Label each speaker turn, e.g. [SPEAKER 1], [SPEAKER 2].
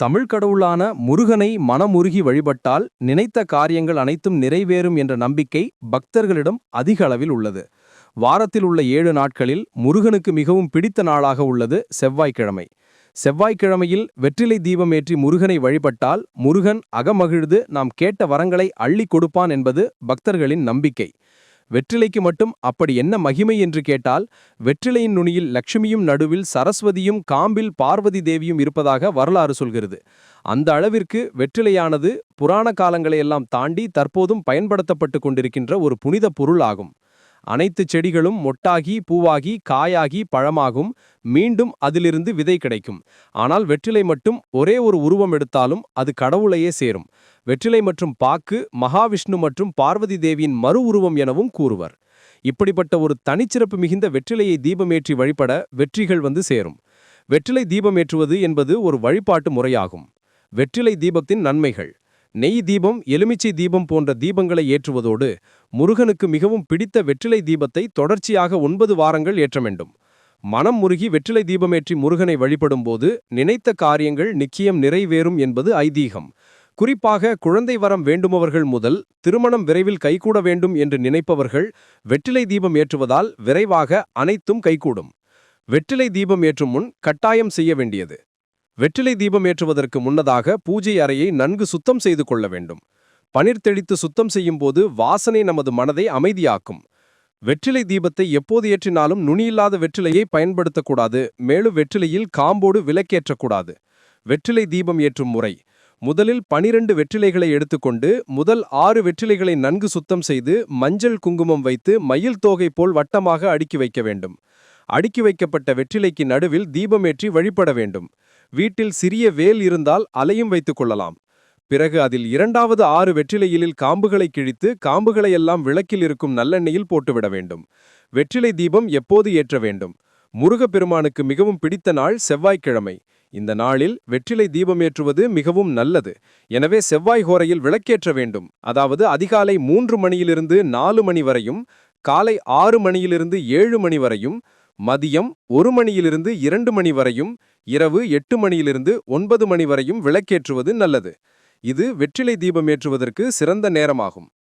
[SPEAKER 1] தமிழ் கடவுளான முருகனை மனமுருகி வழிபட்டால் நினைத்த காரியங்கள் அனைத்தும் நிறைவேறும் என்ற நம்பிக்கை பக்தர்களிடம் அதிக அளவில் உள்ளது. வாரத்தில் உள்ள ஏழு நாட்களில் முருகனுக்கு மிகவும் பிடித்த நாளாக உள்ளது செவ்வாய்க்கிழமை. செவ்வாய்க்கிழமையில் வெற்றிலை தீபம் ஏற்றி முருகனை வழிபட்டால் முருகன் அகமகிழ்ந்து நாம் கேட்ட வரங்களை அள்ளிக் கொடுப்பான் என்பது பக்தர்களின் நம்பிக்கை. வெற்றிலைக்கு மட்டும் அப்படி என்ன மகிமை என்று கேட்டால் வெற்றிலையின் நுனியில் லட்சுமியும் நடுவில் சரஸ்வதியும் காம்பில் பார்வதி தேவியும் இருப்பதாக வரலாறு சொல்கிறது. அந்த அளவிற்கு வெற்றிலையானது புராண காலங்களையெல்லாம் தாண்டி தற்போதும் பயன்படுத்தப்பட்டு கொண்டிருக்கின்ற ஒரு புனித பொருள் ஆகும். அனைத்து செடிகளும் மொட்டாகி பூவாகி காயாகி பழமாகும். மீண்டும் அதிலிருந்து விதை கிடைக்கும். ஆனால் வெற்றிலை மட்டும் ஒரே ஒரு உருவம் எடுத்தாலும் அது கடவுளையே சேரும். வெற்றிலை மற்றும் பாக்கு மகாவிஷ்ணு மற்றும் பார்வதி தேவியின் மறு உருவம் எனவும் கூறுவர். இப்படிப்பட்ட ஒரு தனிச்சிறப்பு மிகுந்த வெற்றிலையை தீபமேற்றி வழிபட வெற்றிகள் வந்து சேரும். வெற்றிலை தீபமேற்றுவது என்பது ஒரு வழிபாட்டு முறையாகும். வெற்றிலை தீபத்தின் நன்மைகள். நெய் தீபம் எலுமிச்சை தீபம் போன்ற தீபங்களை ஏற்றுவதோடு முருகனுக்கு மிகவும் பிடித்த வெற்றிலை தீபத்தை தொடர்ச்சியாக ஒன்பது வாரங்கள் ஏற்ற வேண்டும். மனம் முருகி வெற்றிலை தீபமேற்றி முருகனை வழிபடும்போது நினைத்த காரியங்கள் நிச்சயம் நிறைவேறும் என்பது ஐதீகம். குறிப்பாக குழந்தை வரம் வேண்டுமவர்கள் முதல் திருமணம் விரைவில் கைகூட வேண்டும் என்று நினைப்பவர்கள் வெற்றிலை தீபம் ஏற்றுவதால் விரைவாக அனைத்தும் கைகூடும். வெற்றிலை தீபம் ஏற்றும் முன் கட்டாயம் செய்ய வேண்டியது. வெற்றிலை தீபம் ஏற்றுவதற்கு முன்னதாக பூஜை அறையை நன்கு சுத்தம் செய்து கொள்ள வேண்டும். பனிர் தெளித்து சுத்தம் செய்யும் போது வாசனை நமது மனதை அமைதியாக்கும். வெற்றிலை தீபத்தை எப்போது ஏற்றினாலும் நுனியில்லாத வெற்றிலையை பயன்படுத்தக்கூடாது. மேலும் வெற்றிலையில் காம்போடு விலக்கேற்றக்கூடாது வெற்றிலை தீபம் ஏற்றும் முறை. முதலில் பனிரெண்டு வெற்றிலைகளை எடுத்துக்கொண்டு முதல் ஆறு வெற்றிலைகளை நன்கு சுத்தம் செய்து மஞ்சள் குங்குமம் வைத்து மயில் தோகை போல் வட்டமாக அடுக்கி வைக்க வேண்டும். அடுக்கி வைக்கப்பட்ட வெற்றிலைக்கு நடுவில் தீபமேற்றி வழிபட வேண்டும். வீட்டில் சிறிய வேல் இருந்தால் அலையும் வைத்துக் கொள்ளலாம். பிறகு அதில் இரண்டாவது ஆறு வெற்றிலையிலில் காம்புகளை கிழித்து காம்புகளை எல்லாம் விளக்கில் இருக்கும் நல்லெண்ணெயில் போட்டுவிட வேண்டும். வெற்றிலை தீபம் எப்போது ஏற்ற வேண்டும்? முருகப்பெருமானுக்கு மிகவும் பிடித்த நாள் செவ்வாய்க்கிழமை. இந்த நாளில் வெற்றிலை தீபம் ஏற்றுவது மிகவும் நல்லது. எனவே செவ்வாய் ஹோரையில் விளக்கேற்ற வேண்டும். அதாவது அதிகாலை மூன்று மணியிலிருந்து நாலு மணி வரையும் காலை ஆறு மணியிலிருந்து ஏழு மணி வரையும் மதியம் ஒரு மணியிலிருந்து இரண்டு மணி வரையும் இரவு எட்டு மணியிலிருந்து ஒன்பது மணி வரையும் விளக்கேற்றுவது நல்லது. இது வெற்றிலை தீபம் ஏற்றுவதற்கு சிறந்த நேரமாகும்.